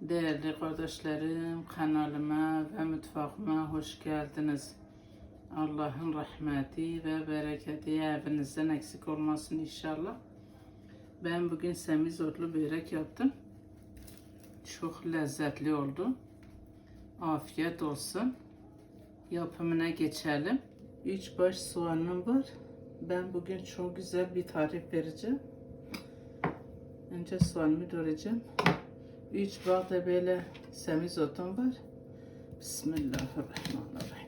Değerli kardeşlerim, kanalıma ve mutfağıma hoş geldiniz. Allah'ın rahmeti ve bereketi evinizden eksik olmasın inşallah. Ben bugün semizotlu börek yaptım. Çok lezzetli oldu. Afiyet olsun. Yapımına geçelim. 3 baş soğanım var. Ben bugün çok güzel bir tarif vereceğim. Önce soğanımı doğrayacağım. 3 bağ da böyle semizotum var. Bismillahirrahmanirrahim.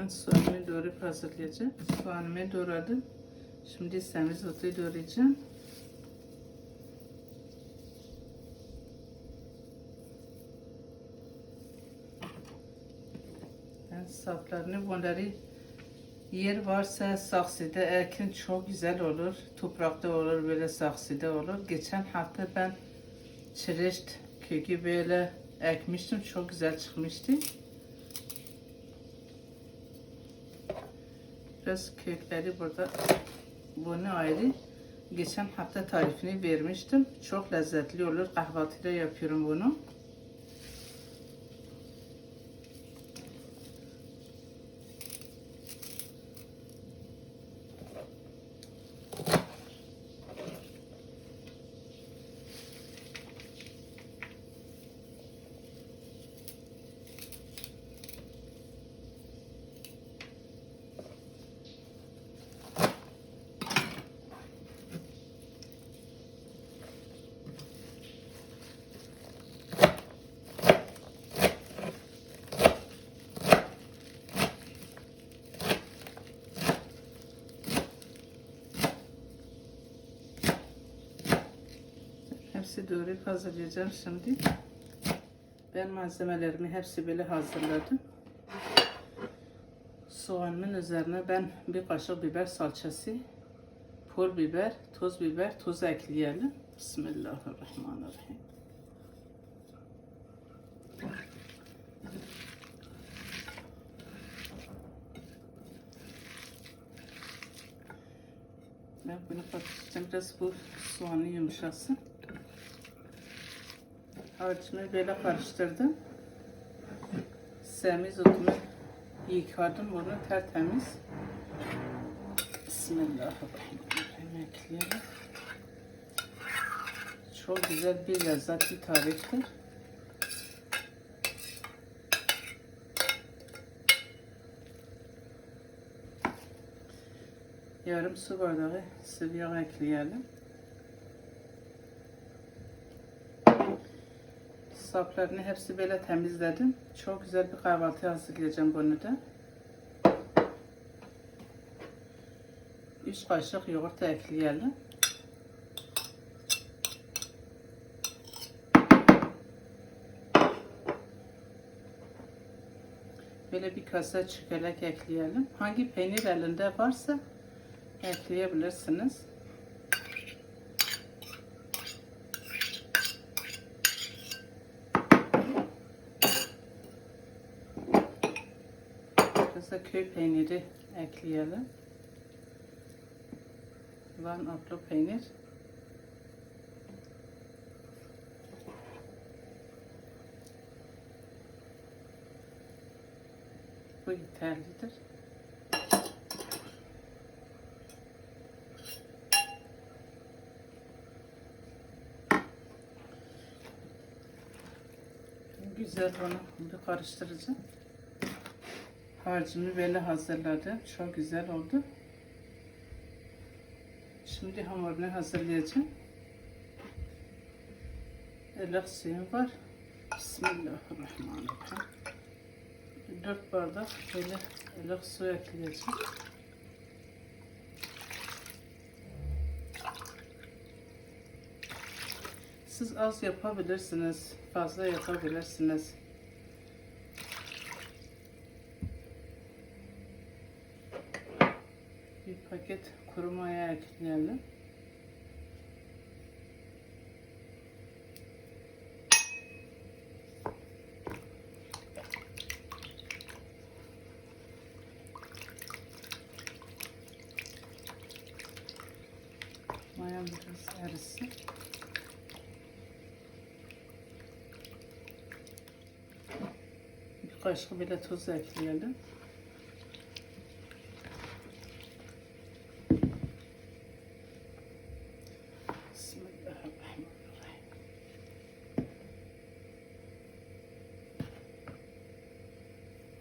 Ben soğanımı doğrayıp hazırlayacağım. Soğanımı doğradım. Şimdi semizotu doğrayacağım. Ben saplarını bunları yer varsa saksıda ekin çok güzel olur. Toprakta olur böyle saksıda olur. Geçen hafta ben çireçt kökü böyle ekmiştim. Çok güzel çıkmıştı. Biraz kökleri burada bunu ayrı. Geçen hafta tarifini vermiştim. Çok lezzetli olur. Kahvaltıda yapıyorum bunu. Hepsi doğrayıp hazırlayacağım şimdi. Ben malzemelerimi hepsi böyle hazırladım. Soğanın üzerine ben bir kaşık biber salçası, pul biber, toz biber, tuz ekleyelim. Bismillahirrahmanirrahim. Ben bunu patlatacağım. Biraz bu soğanı yumuşasın. Harcımı böyle karıştırdım. Semizotumu yıkadım bunu tertemiz. Bismillahirrahmanirrahim ekleyelim. Çok güzel bir lezzet bir tariftir. Yarım su bardağı sıvı yağ ekleyelim. Saplarını hepsi böyle temizledim. Çok güzel bir kahvaltı hazırlayacağım bunu da. 3 kaşık yoğurt ekleyelim. Böyle bir kasa çikolata ekleyelim. Hangi peynir elinde varsa ekleyebilirsiniz. Biraz da köy peyniri ekleyelim. Van otlu peynir. Bu yeterlidir. Güzel onu bir karıştıracağım. Harcımı böyle hazırladım. Çok güzel oldu. Şimdi hamurunu hazırlayacağım. Ilık suyum var. Bismillahirrahmanirrahim. 4 bardak böyle ılık su ekleyeceğim. Siz az yapabilirsiniz, fazla yapabilirsiniz. Bir paket kuru maya biraz erisin. Bir kaşık bile tuz ekleyelim.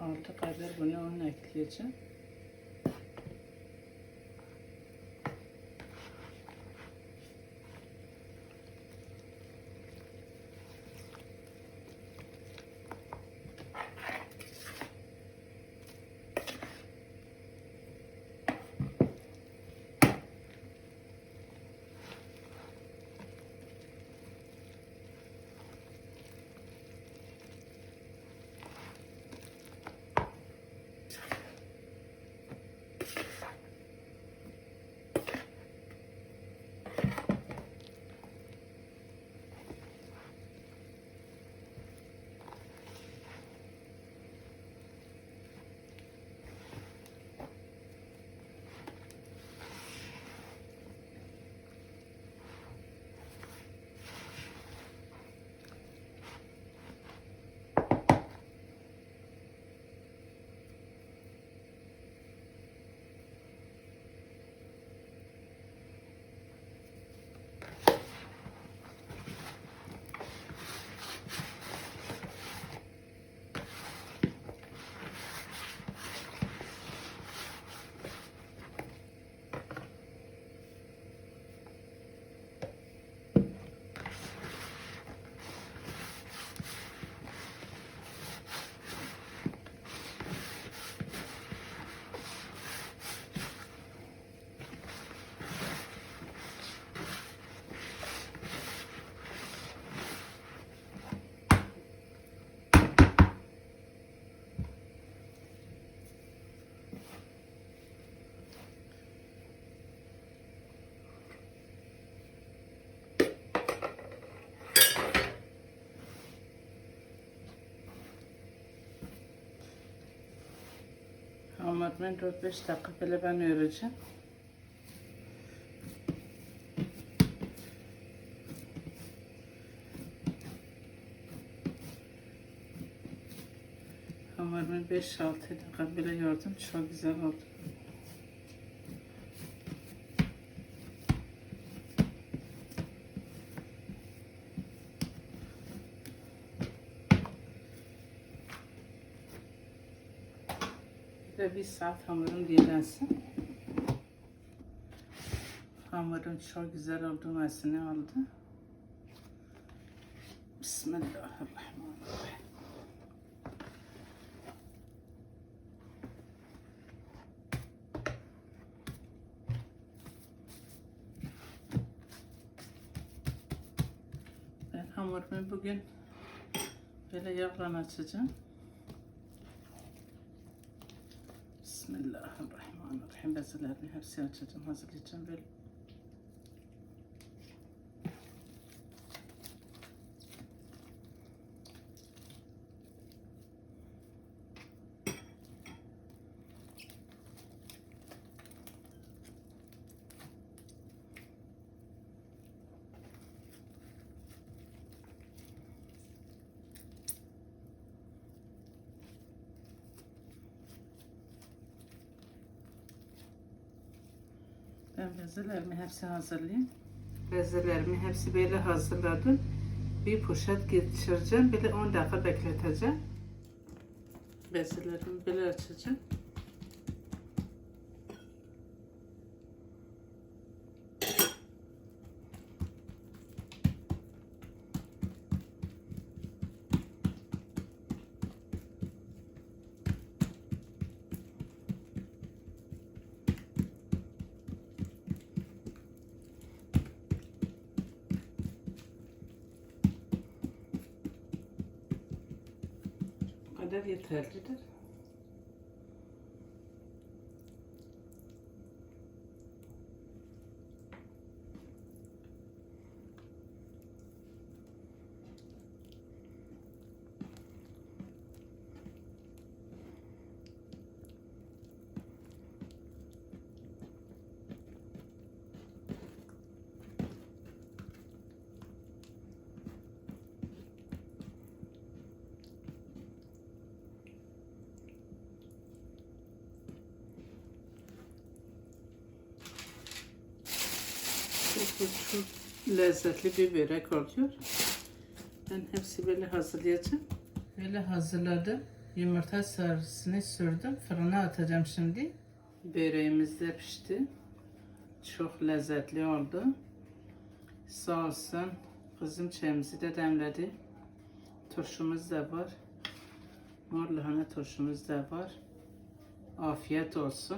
Altı kadar bunu onu ekleyeceğim. Ama ben 4-5 dakika böyle ben öreceğim. Hamurunu 5-6 dakika bile yordum. Çok güzel oldu. Ve bir saat hamurum dinlensin. Hamurum çok güzel oldu, mesine oldu. Bismillahirrahmanirrahim. Ben hamurumu bugün böyle yağla açacağım. Bismillahirrahmanirrahim. Bezelerini hepsi açacağım, hazırlayacağım böyle. Ben bezelerimi hepsi hazırlayayım. Bezelerimi hepsi böyle hazırladım. Bir poşet geçireceğim. Böyle 10 dakika bekleteceğim. Bezelerimi böyle açacağım. 9 litre. Çok, çok lezzetli bir börek oluyor. Ben hepsi böyle hazırlayacağım. Böyle hazırladım. Yumurta sarısını sürdüm. Fırına atacağım şimdi. Böreğimiz de pişti. Çok lezzetli oldu. Sağ olsun. Kızım çayımızı da demledi. Turşumuz da var. Mor lahana turşumuz da var. Afiyet olsun.